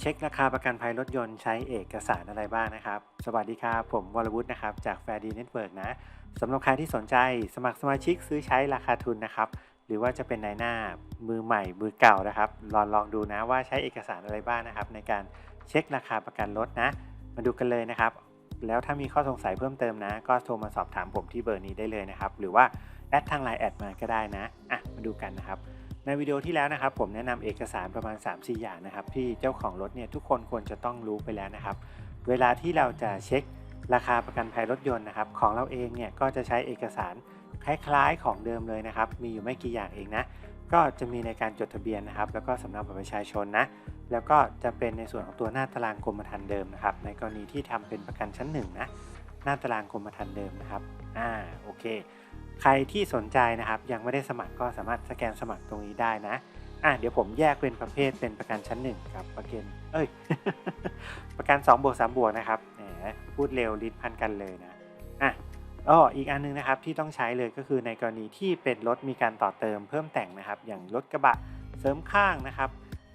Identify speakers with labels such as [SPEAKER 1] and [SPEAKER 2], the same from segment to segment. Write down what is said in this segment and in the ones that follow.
[SPEAKER 1] เช็คราคาประกันภัยรถยนต์ใช้เอกสารอะไรบ้างนะครับ สวัสดีครับ ผมวรวุฒินะครับ จากแฟร์ดีเน็ตเวิร์กนะสำหรับใครที่สนใจสมัครสมาชิกซื้อใช้ราคาทุนนะครับ หรือว่าจะเป็นนายหน้ามือใหม่มือเก่านะครับ ลองลองดูนะว่าใช้เอกสารอะไรบ้างนะครับ ในการเช็คราคาประกันรถนะ มาดูกันเลยนะครับ แล้วถ้ามีข้อสงสัยเพิ่มเติมนะ ก็โทรมาสอบถามผมที่เบอร์นี้ได้เลยนะครับ หรือว่าแอดทางไลน์แอดมาก็ได้นะอะมาดูกันนะครับ ในวิดีโอที่แล้วนะครับผมแนะนำเอกสารประมาณ 3-4 อย่างนะครับที่เจ้าของรถเนี่ยทุกคนควรจะต้องรู้ไปแล้วนะครับ เวลาที่เราจะเช็คราคาประกันภัยรถยนต์นะครับของเราเองเนี่ยก็จะใช้เอกสารคล้ายๆของเดิมเลยนะครับ มีอยู่ไม่กี่อย่างเองนะ ก็จะมีในการจดทะเบียนนะครับ แล้วก็สำเนาบัตรประชาชนนะ แล้วก็จะเป็นในส่วนของตัวหน้าตารางกรมธรรม์เดิมนะครับ ในกรณีที่ทำเป็นประกันชั้นหนึ่งนะ หน้าตารางกรมธรรม์เดิมนะครับอ่าโอเค ใครที่สนใจนะครับ ยังไม่ได้สมัครก็สามารถสแกนสมัครตรงนี้ได้นะอะเดี๋ยวผมแยกเป็นประเภทเป็นประกันชั้นหนึ่งกับประกันเอ้ยประกัน2บวก3บวกนะครับแหมพูดเร็วลิ้นพันกันเลยนะอะอ้ออีกอันนึงนะครับที่ต้องใช้เลยก็คือในกรณีที่เป็นรถมีการต่อเติมเพิ่มแต่งนะครับ อย่างรถกระบะเสริมข้างนะครับ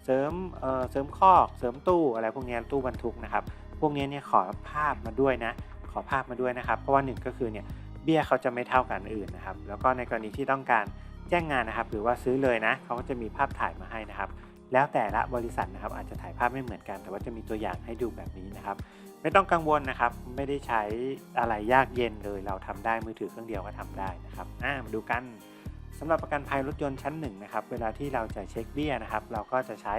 [SPEAKER 1] เสริมเอ่อเสริมคอก เสริมตู้อะไรพวกนี้ตู้บรรทุกนะครับ พวกนี้เนี่ยขอภาพมาด้วยนะ อภาพมาด้วยนะครับ เพราะว่าหนึ่งก็คือเนี่ยเบี้ยเขาจะไม่เท่ากันอื่นนะครับ แล้วก็ในกรณีที่ต้องการแจ้งงานนะครับ หรือว่าซื้อเลยนะเขาก็จะมีภาพถ่ายมาให้นะครับ แล้วแต่ละบริษัทนะครับอาจจะถ่ายภาพไม่เหมือนกัน แต่ว่าจะมีตัวอย่างให้ดูแบบนี้นะครับ ไม่ต้องกังวลนะครับ ไม่ได้ใช้อะไรยากเย็นเลยเราทำได้มือถือเครื่องเดียวก็ทำได้นะครับอ่ามาดูกันสำหรับประกันภัยรถยนต์ชั้นหนึ่งนะครับเวลาที่เราจะเช็คเบี้ยนะครับ เราก็จะใช้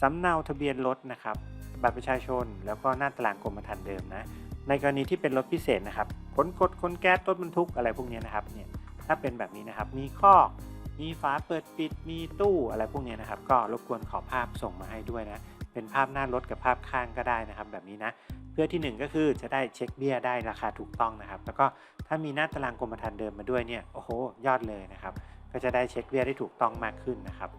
[SPEAKER 1] สำเนาทะเบียนรถนะครับบัตรประชาชน แล้วก็หน้าตารางกรมธรรม์เดิมนะ ในกรณีที่เป็นรถพิเศษนะครับขนกดขนแก๊สรถบรรทุกอะไรพวกนี้นะครับเนี่ยถ้าเป็นแบบนี้นะครับ มีข้อกมีฝาเปิดปิดมีตู้อะไรพวกนี้นะครับ ก็รบกวนขอภาพส่งมาให้ด้วยนะ เป็นภาพหน้ารถกับภาพข้างก็ได้นะครับ แบบนี้นะ เพื่อที่หนึ่งก็คือจะได้เช็คเบี้ยได้ราคาถูกต้องนะครับ แล้วก็ถ้ามีหน้าตารางกรมธรรม์เดิมมาด้วยเนี่ยโอ้โหยอดเลยนะครับ ก็จะได้เช็คเบี้ยได้ถูกต้องมากขึ้นนะครับ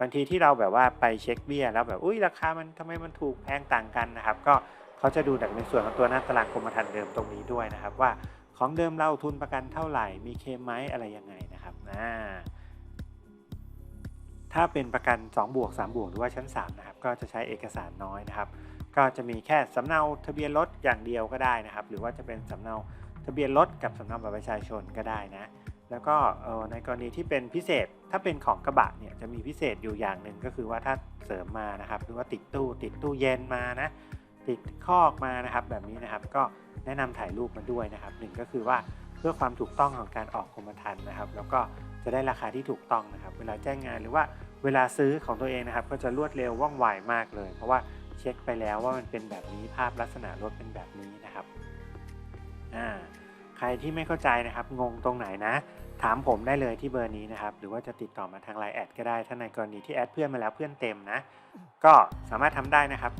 [SPEAKER 1] บางทีที่เราแบบว่าไปเช็คเบี้ยแล้วแบบอุ้ยราคามันทำไมมันถูกแพงต่างกันนะครับ ก็ เขาจะดูจากในส่วนของตัวหน้าตารางกรมธรรม์เดิมตรงนี้ด้วยนะครับ ว่าของเดิมเราทุนประกันเท่าไหร่มีเคมไหมอะไรยังไงนะครับอ่าถ้าเป็นประกัน2บวก3บวกหรือว่าชั้น3นะครับก็จะใช้เอกสารน้อยนะครับ ก็จะมีแค่สำเนาทะเบียนรถอย่างเดียวก็ได้นะครับ หรือว่าจะเป็นสำเนาทะเบียนรถกับสำเนาบัตรประชาชนก็ได้นะแล้วก็ในกรณีที่เป็นพิเศษถ้าเป็นของกระบะเนี่ยจะมีพิเศษอยู่อย่างหนึ่งก็คือว่าถ้าเสริมมานะครับหรือว่าติดตู้ติดตู้เย็นมานะ ติดคอกมานะครับ แบบนี้นะครับ ก็แนะนำถ่ายรูปมาด้วยนะครับหนึ่งก็คือว่าเพื่อความถูกต้องของการออกกรมธรรม์นะครับ แล้วก็จะได้ราคาที่ถูกต้องนะครับ เวลาแจ้งงานหรือว่าเวลาซื้อของตัวเองนะครับ ก็จะรวดเร็วว่องไวมากเลย เพราะว่าเช็คไปแล้วว่ามันเป็นแบบนี้ภาพลักษณะรถเป็นแบบนี้นะครับอ่าใครที่ไม่เข้าใจนะครับ งงตรงไหนนะ ถามผมได้เลยที่เบอร์นี้นะครับ หรือว่าจะติดต่อมาทางไลน์แอดก็ได้ ถ้าในกรณีที่แอดเพื่อนมาแล้วเพื่อนเต็มนะ ก็สามารถทำได้นะครับ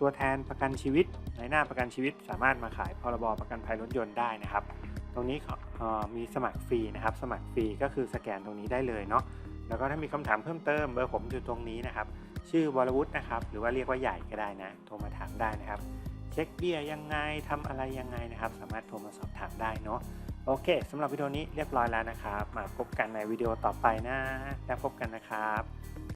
[SPEAKER 1] ตัวแทนประกันชีวิตในหน้าประกันชีวิต สามารถมาขายพรบประกันภัยรถยนต์ได้นะครับ ตรงนี้ขอมีสมัครฟรีนะครับ สมัครฟรีก็คือสแกนตรงนี้ได้เลยเนาะแล้วก็ถ้ามีคำถามเพิ่มเติมเบอร์ผมอยู่ตรงนี้นะครับ ชื่อวรวุฒินะครับ หรือว่าเรียกว่าใหญ่ก็ได้นะโทรมาถามได้นะครับ เช็คเบี้ยยังไงทำอะไรยังไงนะครับ สามารถโทรมาสอบถามได้เนาะโอเคสำหรับวิดีโอนี้เรียบร้อยแล้วนะครับ มาพบกันในวิดีโอต่อไปนะแล้วพบกันนะครับ